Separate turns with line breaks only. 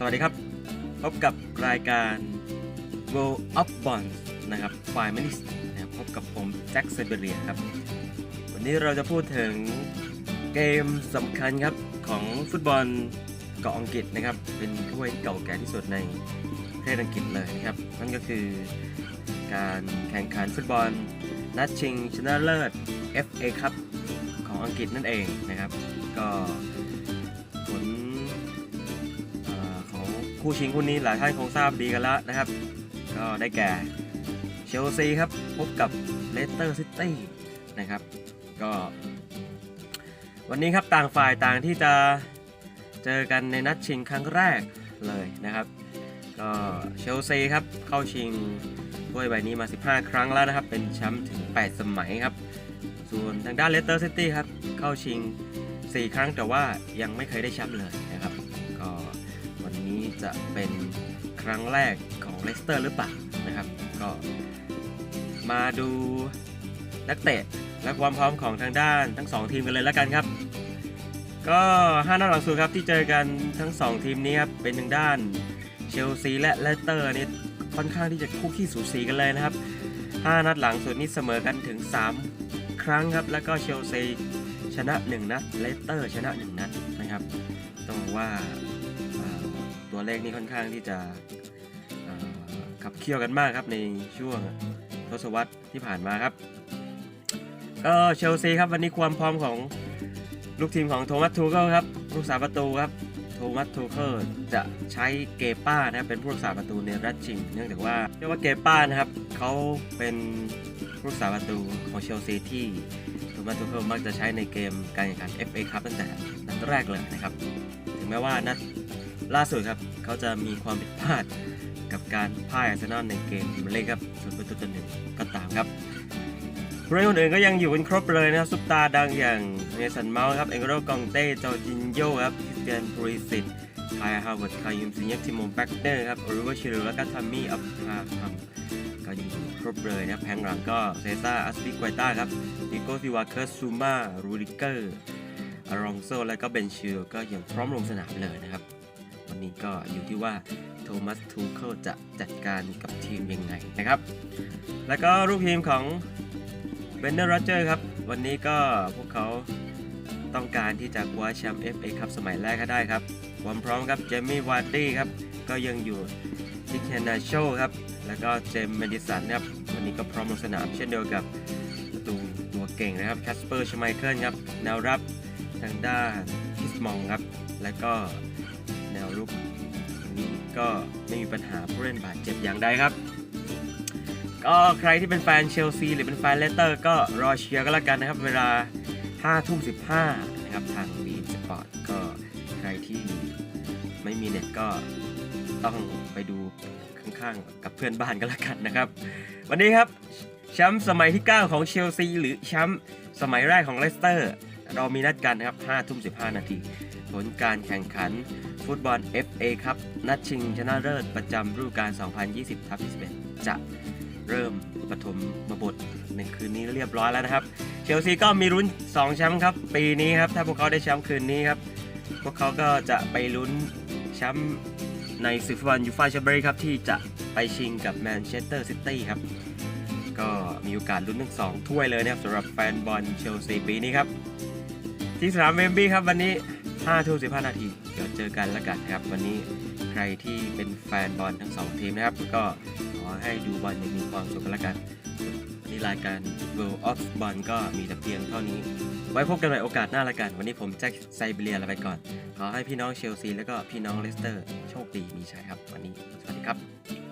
สวัสดีครับ พบกับรายการ World of Bonds นะครับฝ่ายมินิสนะครับพบกับผมแจ็คเซเบเรียครับ วันนี้เราจะพูดถึงเกมสำคัญครับ ของฟุตบอลเกาะอังกฤษนะครับ เป็นถ้วยเก่าแก่ที่สุดในประเทศอังกฤษเลยนะครับ นั่นก็คือการแข่งขันฟุตบอล นัดชิงชนะเลิศ FA ครับของอังกฤษนั่นเองนะครับ ก็ผล คู่ชิงคู่นี้หลายท่านคงทราบดีกันแล้วนะครับ ก็ได้แก่เชลซีครับ พบกับเลสเตอร์ซิตี้นะครับ ก็ วันนี้ครับต่างฝ่ายต่างที่จะเจอกันในนัดชิงครั้งแรกเลยนะครับ ก็เชลซีครับเข้าชิงถ้วยใบนี้มา 15 ครั้งแล้วนะครับ เป็นแชมป์ถึง 8 สมัยครับ ส่วนทางด้านเลสเตอร์ซิตี้ครับ เข้าชิง 4 ครั้งแต่ว่ายังไม่เคยได้แชมป์เลยนะครับ ก็ นี้จะเป็นครั้งแรกของเลสเตอร์หรือเปล่านะครับ ก็มาดูนักเตะและความพร้อมของทางด้านทั้ง 2 ทีมกันเลยแล้วกันครับ ก็5นัดหลังสุดครับที่เจอกันทั้ง 2 ทีมนี้ครับเป็นทางด้านเชลซีและเลสเตอร์นี่ค่อนข้างที่จะคู่ขี้สูสีกันเลยนะครับ 5 นัดหลังสุดนี้เสมอกันถึง 3 ครั้งครับ แล้วก็เชลซีชนะ 1 นัดเลสเตอร์ชนะ 1 นัดนะครับ ต้องว่า ตัวเลขนี้ค่อนข้างที่จะขับเคี่ยวกันมากครับในช่วงทศวรรษที่ผ่านมาครับก็เชลซีครับวันนี้ความพร้อมของลูกทีมของโทมัสทูเคิลครับผู้รักษาประตูครับโทมัสทูเคิลจะใช้เกป้านะครับเป็นผู้รักษาประตูในรัชชิง เนื่องจากว่าเรียกว่าเกป้านะครับเขาเป็นผู้รักษาประตูของเชลซีที่โทมัสทูเคิลมักจะใช้ในเกมการแข่งขัน FA ครับตั้งแต่นัดแรกเลยนะครับ ถึงแม้ว่านัด ล่าสุดครับเขาจะมีความผิดพลาดกับการพ่ายอาร์เซนอลในเกมพรีเมียร์ลีกครับส่วนประตูต่อหนึ่งก็ตามครับผู้เล่นคนอื่นก็ยังอยู่กันครบเลยนะครับซุปตาดังอย่างเมสันเมาส์ครับเอ็งโรกองเต้จอจินโยครับคริสเตียนบริสิตไทฮาวเวิร์ดคายุมซินยักทิโมแบ็กเนอร์ครับโอริเวอร์ชิลแล้วก็ทัมมี่อัพพาฮัมก็ยังอยู่ครบเลยนะครับแพงหลังก็เซซ่าอัสปิกไวต้าครับดิโกซิวาเคิร์ซูมารูดิเกอร์อารองโซและก็เบนชิลก็ยังพร้อมลงสนามเลยนะครับ วันนี้ก็อยู่ที่ว่าโทมัสทูเคิลจะจัดการกับทีมยังไงนะครับ แล้วก็ลูกทีมของเบนเดอร์โรเจอร์ครับ วันนี้ก็พวกเขาต้องการที่จะคว้าแชมป์ FA ครับสมัยแรกก็ได้ครับความพร้อมครับเจมี่วาร์ดี้ครับก็ยังอยู่ทิกเฮนาโชครับ แล้วก็เจมส์เมดิสันครับ วันนี้ก็พร้อมลงสนามเช่นเดียวกับประตูตัวเก่งนะครับแคสเปอร์ชไมเคิลครับแนวรับทางด้านคิสมองครับ และก็ นวรุกวันนี้ก็ไม่มีปัญหาผู้เล่นบาดเจ็บอย่างใดครับ ก็ใครที่เป็นแฟนเชลซีหรือเป็นแฟนเลสเตอร์ก็รอเชียร์ก็แล้วกันนะครับ เวลา5ทุ่ม15นะครับทางบีสปอร์ตก็ใครที่ไม่มีเน็ตก็ต้องไปดูข้างๆกับเพื่อนบ้านก็แล้วกันนะครับ วันนี้ครับแชมป์สมัยที่ 9 ของเชลซีหรือแชมป์สมัยแรกของเลสเตอร์ เรามีนัดกันนะครับ5ทุ่ม15 นาที ผลการแข่งขัน ฟุตบอล FA ครับ นัดชิงชนะเลิศประจำฤดูกาล 2020ทับ21 จะเริ่มปฐมบทในคืนนี้เรียบร้อยแล้วนะครับ เชลซีก็มีลุ้น 2 แชมป์ครับ ปีนี้ครับ ถ้าพวกเขาได้แชมป์คืนนี้ครับ พวกเขาก็จะไปลุ้นแชมป์ในศึกฟุตบอลยูฟ่าแชมเปี้ยนส์ครับที่จะไปชิงกับแมนเชสเตอร์ซิตี้ครับ ก็มีโอกาสลุ้นทั้งสองถ้วยเลยนะครับสำหรับแฟนบอลเชลซีปีนี้ครับ ที่สนามเวมบลีย์ครับวันนี้5ทุ่ม15 นาที ดี๋ยวเจอกันแล้วกันครับ วันนี้ใครที่เป็นแฟนบอลทั้งสองทีมนะครับ ก็ขอให้ดูบอลอย่างมีความสุขกันแล้วกันวันนี้รายการ World of Ball ก็มีแต่เพียงเท่านี้ ไว้พบกันใหม่โอกาสหน้าละกัน วันนี้ผมแจ็คไซเบเรียลาไปก่อน ขอให้พี่น้องเชลซี แล้วก็พี่น้องเลสเตอร์ โชคดีมีชัยครับ วันนี้ สวัสดีครับ